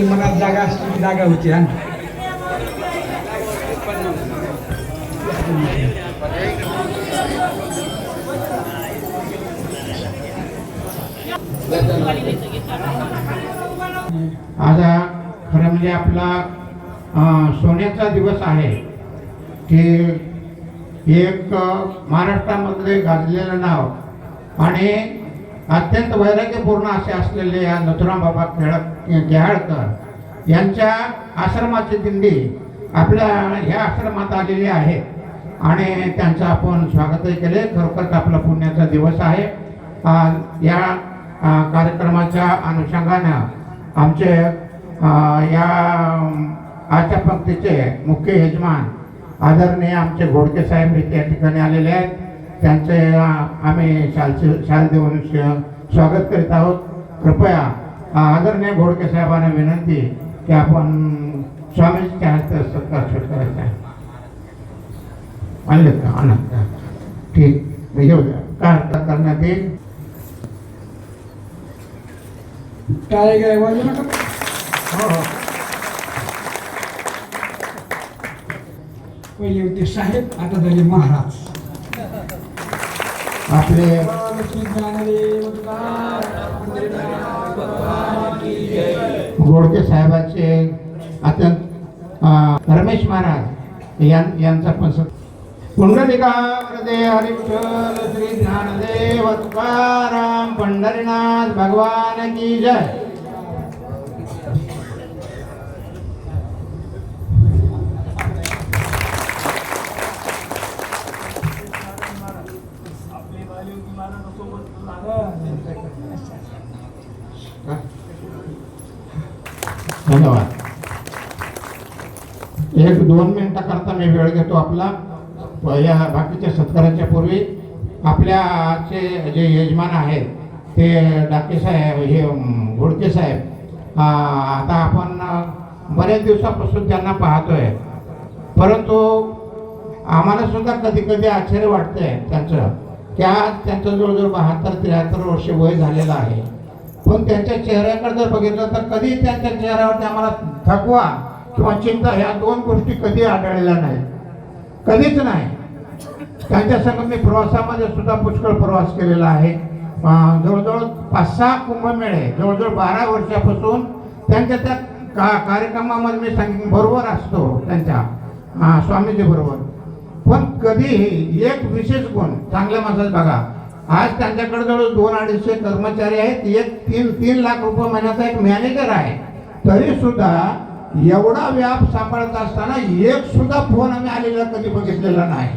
मनात जागा असली जागा होती हा. आज खरं म्हणजे आपला सोन्याचा दिवस आहे. की एक महाराष्ट्रामधले गाजलेलं नाव. आणि अत्यंत वैराग्यपूर्ण असे असलेले या नथुराम बाबा खेळक केहाळकर यांच्या आश्रमाची दिंडी आपल्या ह्या आश्रमात आलेली आहे. आणि त्यांचं आपण स्वागतही केले. खरोखरच आपला पुण्याचा दिवस आहे. या कार्यक्रमाच्या अनुषंगानं आमचे या आशा पंक्तीचे मुख्य यजमान आदरणीय आमचे घोडके साहेब या ठिकाणी आलेले आहेत. त्यांचे आम्ही शालचे शाल देऊन स्वागत करीत आहोत. कृपया आदरणीय घोडके साहेबांना विनंती की आपण स्वामीच्या हस्ते सत्कार करायचा आहे. आणले का? आणा. ठीक. मी घेऊ द्या काय करण्यात येईल? काय काय वाजू नका हो हो. पहिले होते साहेब आता झाले महाराज. आपले गोडके साहेबाचे अत्यंत रमेश महाराज यांचा पण स- हृदय वरदे श्री ज्ञानदेव तुकाराम पंढरीनाथ भगवान की जय. धन्यवाद. एक दोन मिनिटाकरता मी वेळ घेतो आपला. या बाकीच्या सत्काराच्या पूर्वी आपल्याचे जे यजमान आहेत ते डाके साहेब हे घोडके साहेब आता आपण बऱ्याच दिवसापासून त्यांना पाहतोय. परंतु आम्हाला सुद्धा कधी कधी आश्चर्य वाटतंय त्यांचं त्या त्यांचं जवळजवळ बहात्तर त्र्याहत्तर वर्ष वय झालेलं आहे. पण त्यांच्या चेहऱ्याकडे जर बघितलं तर कधी त्यांच्या चेहऱ्यावरती आम्हाला थकवा किंवा चिंता ह्या दोन गोष्टी कधी आढळलेल्या नाही कधीच नाही. त्यांच्या संग मी प्रवासामध्ये सुद्धा पुष्कळ प्रवास केलेला आहे. जवळजवळ पाच सहा कुंभमेळे जवळजवळ बारा वर्षापासून त्यांच्या त्या का कार्यक्रमामध्ये मी सांग बरोबर असतो त्यांच्या स्वामीजी बरोबर. पण कधीही एक विशेष गुण चांगल्या माणसात बघा आज त्यांच्याकडे जवळ दोन अडीचशे कर्मचारी आहेत. एक तीन तीन लाख रुपये महिन्याचा एक मॅनेजर आहे. तरी सुद्धा एवढा व्याप सांभाळत असताना एक सुद्धा फोन आम्ही आलेला कधी बघितलेला नाही.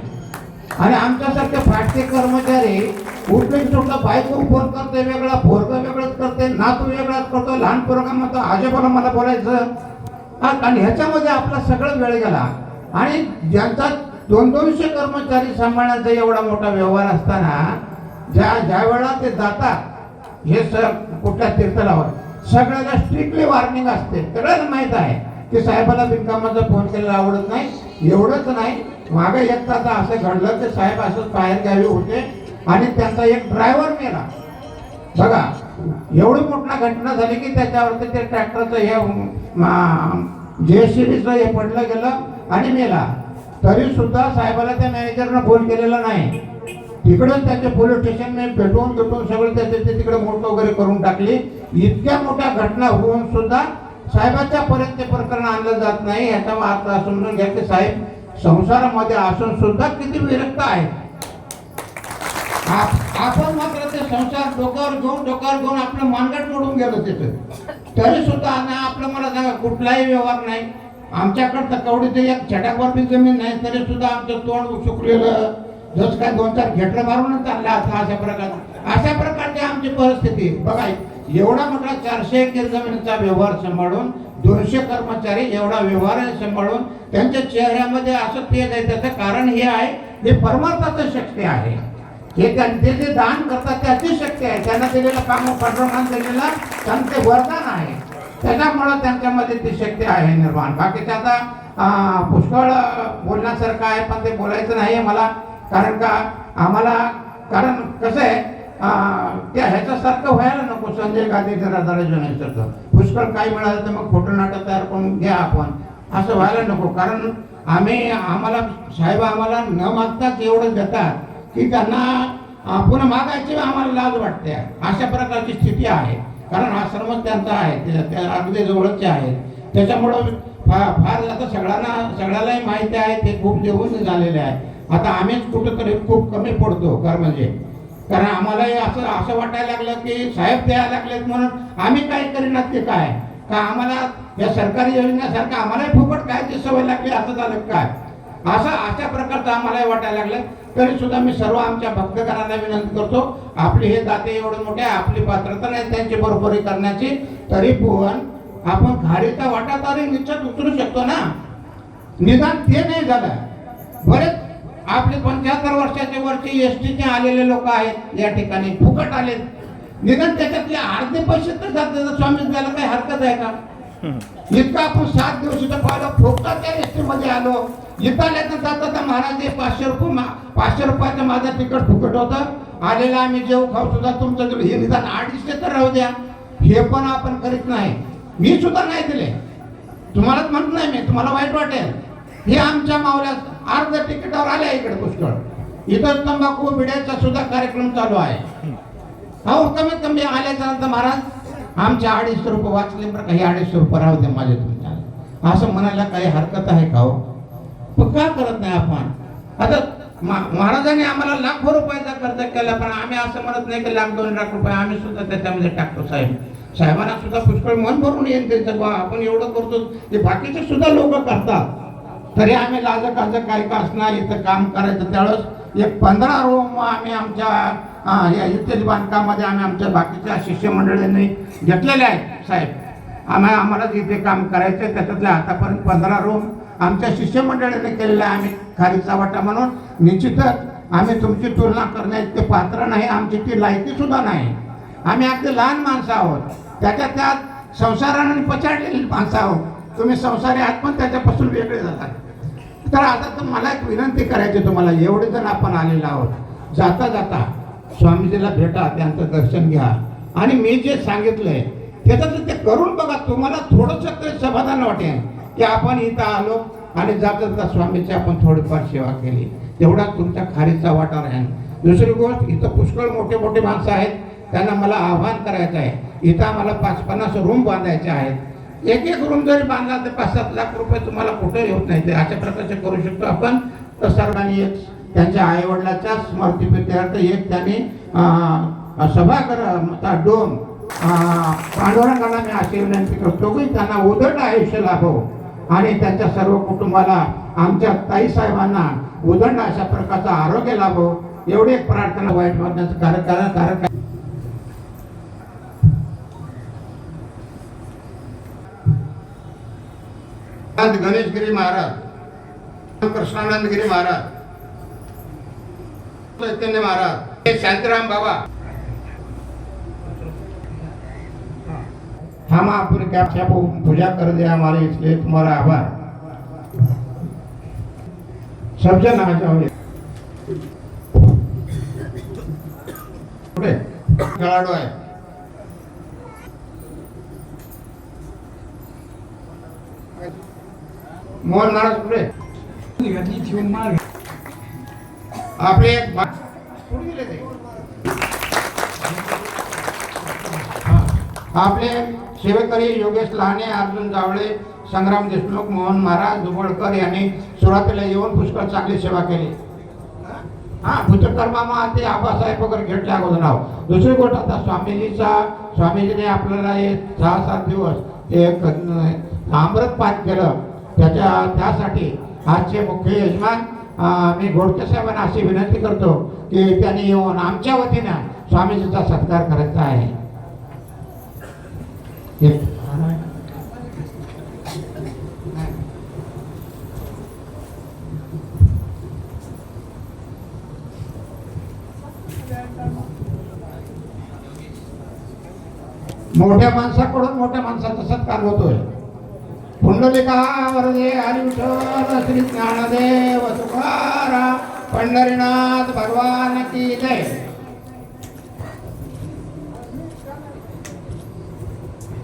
आणि आमच्यासारखे फाटके कर्मचारी उठले सुद्धा बायको फोन करते वेगळा पोरगा वेगळंच करते नातू वेगळाच करतो लहान पोरगा म्हणतो आजोबाला मला बोलायचं. आणि ह्याच्यामध्ये आपला सगळं वेळ गेला. आणि ज्यांचा दोन दोनशे कर्मचारी सांभाळण्याचा एवढा मोठा व्यवहार असताना ज्या ज्या वेळा ते जातात हे सर कुठल्या तीर्थलावर सगळ्याला स्ट्रिक्टली वॉर्निंग असते. सगळ्यांना माहीत आहे की साहेबाला बिनकामाचा फोन केलेला आवडत नाही. एवढंच नाही. मागे एक आता असं घडलं की साहेब असंच बाहेर गावी होते आणि त्यांचा एक ड्रायव्हर मेला. बघा एवढी मोठा घटना झाली की त्याच्यावरती ते ट्रॅक्टरचं हे जे सी बीचं हे पडलं गेलं आणि मेला. तरी सुद्धा साहेबाला त्या मॅनेजरनं फोन केलेला नाही. तिकडं त्याचे पोलीस स्टेशन मी भेटून सगळं त्याचे ते तिकडे मोठं वगैरे करून टाकली. इतक्या मोठ्या घटना होऊन सुद्धा साहेबाच्या पर्यंत ते प्रकरण आणलं जात नाही. याचा अर्थ समजून घ्या की साहेब संसारामध्ये असून सुद्धा किती विरक्त आहे. आपण मात्र ते संसार डोक्यावर घेऊन डोक्यावर घेऊन आपलं मानगट मोडून गेलो तिथं. तरी सुद्धा ना आपलं मला सांगा कुठलाही व्यवहार नाही. आमच्याकडं तर कवडीचं एक छटाकवर बी जमीन नाही तरी सुद्धा आमचं तोंड सुकलेलं जस काय दोन चार घेटलं मारूनच चालला आता अशा प्रकार अशा प्रकारची आमची परिस्थिती बघा एवढा मोठा चारशे एकर जमिनीचा व्यवहार सांभाळून दोनशे कर्मचारी एवढा व्यवहार सांभाळून त्यांच्या चेहऱ्यामध्ये असं तेज आहे त्याचं कारण हे आहे हे परमार्थाचं शक्ती आहे. हे त्यांचे जे दान करतात त्याची शक्ती आहे. त्यांना दिलेलं काम पांडुरंगाने दिलेलं त्यांचं वरदान आहे. त्याच्यामुळं त्यांच्यामध्ये ती शक्ती आहे निर्माण. बाकीच्या आता पुष्कळ बोलण्यासारखं आहे पण ते बोलायचं नाही आहे मला. कारण का आम्हाला कारण कसं आहे त्या ह्याच्यासारखं व्हायला नको संजय गांधीच्या राधाराजनासारखं पुष्कळ काय मिळालं तर मग खोटं नाटक तयार करून घ्या आपण. असं व्हायला नको कारण आम्ही आम्हाला साहेब आम्हाला न मागताच एवढं देतात की त्यांना पुन्हा मागायची आम्हाला लाज वाटते. अशा प्रकारची स्थिती आहे. कारण हा सर्वच त्यांचा आहे त्या अगदी जवळचे आहेत. त्याच्यामुळं फार फार आता सगळ्यांना सगळ्यालाही माहिती आहे ते खूप देऊन झालेले आहे आता आम्हीच कुठंतरी खूप कमी पडतो घर म्हणजे. कारण आम्हालाही असं असं वाटायला लागलं की साहेब द्यायला लागलेत म्हणून आम्ही काय करीनात ते काय? का आम्हाला या सरकारी योजनेसारखं आम्हालाही फुकट काय खायची सवय लागली असं झालं काय? असं अशा प्रकारचं आम्हालाही वाटायला लागलं. तरी सुद्धा मी सर्व आमच्या भक्तगणांना विनंती करतो आपले हे दाते एवढे मोठे आपली पात्रता नाही त्यांची बरोबरी करण्याची तरी पण आपण खारीचा वाटा तरी निश्चित उचलू शकतो ना? निदान ते नाही झालं. बरेच आपले पंच्याहत्तर वर्षाचे वरचे एस टीचे आलेले लोक आहेत या ठिकाणी फुकट आले निदान त्याच्यातले अर्धे पैसे तर जातात. स्वामी द्यायला काही हरकत आहे का? इतकं आपण सात दिवस इथं पाहिलं फुकटा त्या एस टी मध्ये आलो. इथं आल्याचं जाता महाराज हे पाचशे रुपये पाचशे रुपयाचं माझं तिकीट फुकट होतं. आलेला आम्ही जेव खाऊ सुद्धा तुमचं हे निदान अडीचशे तर राहू द्या. हे पण आपण करीत नाही. मी सुद्धा नाही दिले. तुम्हालाच म्हणत नाही मी. तुम्हाला वाईट वाटेल. हे आमच्या मावल्यात अर्ध तिकिटावर आल्या इकडे पुष्कळ. इथं तंबाखू बिड्याचा सुद्धा कार्यक्रम चालू आहे. अहो कमीत कमी आल्याच्यानंतर महाराज आमचे अडीचशे रुपये वाचले बरं काही अडीचशे रुपये राहू दे माझे तुमच्या. असं म्हणायला काही हरकत आहे का हो? पण का करत नाही आपण? आता मा- महाराजांनी आम्हाला लाखो रुपयाचा खर्च केला पण आम्ही असं म्हणत नाही की लाख दोन लाख रुपये आम्ही सुद्धा त्याच्यामध्ये टाकतो साहेब. साहेबांना सुद्धा पुष्कळ मन भरून येईल त्यांचं बा आपण एवढं करतो ते बाकीचे सुद्धा लोक करतात. तरी आम्ही लाज काज काय का असणार इथं काम करायचं. त्यावेळेस एक पंधरा रूम आम्ही आमच्या या इत्यादी बांधकामामध्ये आम्ही आमच्या बाकीच्या शिष्यमंडळींनी घेतलेले आहेत साहेब. आम्हाला आम्हाला इथे काम करायचं आहे त्याच्यातले आतापर्यंत पंधरा रूम आमच्या शिष्यमंडळाने केलेले आहे आम्ही खारीचा वाटा म्हणून. निश्चितच आम्ही तुमची तुलना करण्याचे पात्र नाही आमची ती लायकीसुद्धा नाही. आम्ही अगदी लहान माणसं आहोत. त्याच्यात त्यात संसाराने पछाडलेली माणसं आहोत. तुम्ही संसारी आहात पण त्याच्यापासून वेगळे जातात तर आता तर मला एक विनंती करायची तुम्हाला एवढे जण आपण आलेलो आहोत जाता जाता स्वामीजीला भेटा त्यांचं दर्शन घ्या. आणि मी जे सांगितलंय त्याचं ते करून बघा तुम्हाला थोडंसं तरी समाधान वाटेल की आपण इथं आलो आणि जाता जाता स्वामीची आपण थोडीफार सेवा केली. तेवढा तुमच्या खारीचा वाटा राहील. दुसरी गोष्ट इथं पुष्कळ मोठे मोठे माणसं आहेत त्यांना मला आव्हान करायचं आहे. इथं आम्हाला पाच पन्नास रूम बांधायचे आहेत. एक एक रूम जरी बांधला तर पाच सात लाख रुपये तुम्हाला कुठे होत नाही. ते अशा प्रकारचे करू शकतो आपण. तर सर्वांनी एक त्यांच्या आईवडिलाच्या स्मृतीप्रित्यर्थ एक त्यांनी सभागृहाचा डोम पांडुरंगाला मी अशी विनंती करतो की त्यांना उदट आयुष्य लाभो. आणि त्यांच्या सर्व कुटुंबाला आमच्या ताई साहेबांना उदंड अशा प्रकारचा आरोग्य लाभो. एवढी एक प्रार्थना वाईट वाटण्याचं कारण कारण कारण महाराज गणेशगिरी महाराज कृष्णानंदगिरी महाराज चैतन्य महाराज हे शांतिराम बाबा. हम आपने क्या क्या पूजा कर दिया हमारे इसलिए तुम्हारा आभार. सब जन आ जाओ पुढे खेळाडू आहे. मोहन महाराज कुठे मार आपले एक गेले ते. आपले सेवेकरी योगेश लहाने अर्जुन जावळे संग्राम देशमुख मोहन महाराज दुबळकर यांनी सुरुवातीला येऊन पुष्कळ चांगली सेवा केली हा भूतकर्मामा ते आबासाहेब वगैरे घेतल्या अगोदर नाव दुसरी गोष्ट आता स्वामीजीचा स्वामीजीने आपल्याला हे सहा सात दिवस एक अमृत पाठ केलं त्याच्या त्यासाठी आजचे मुख्य यजमान मी घोडके साहेबांना अशी विनंती करतो की त्यांनी येऊन आमच्या वतीनं स्वामीजीचा सत्कार करायचा आहे. मोठ्या माणसाकडून मोठ्या माणसाचा सत्कार होतोय. पुंडलिका वरदे हरिविठ्ठल श्री ज्ञानदेव तुकाराम पंढरीनाथ भगवान की जय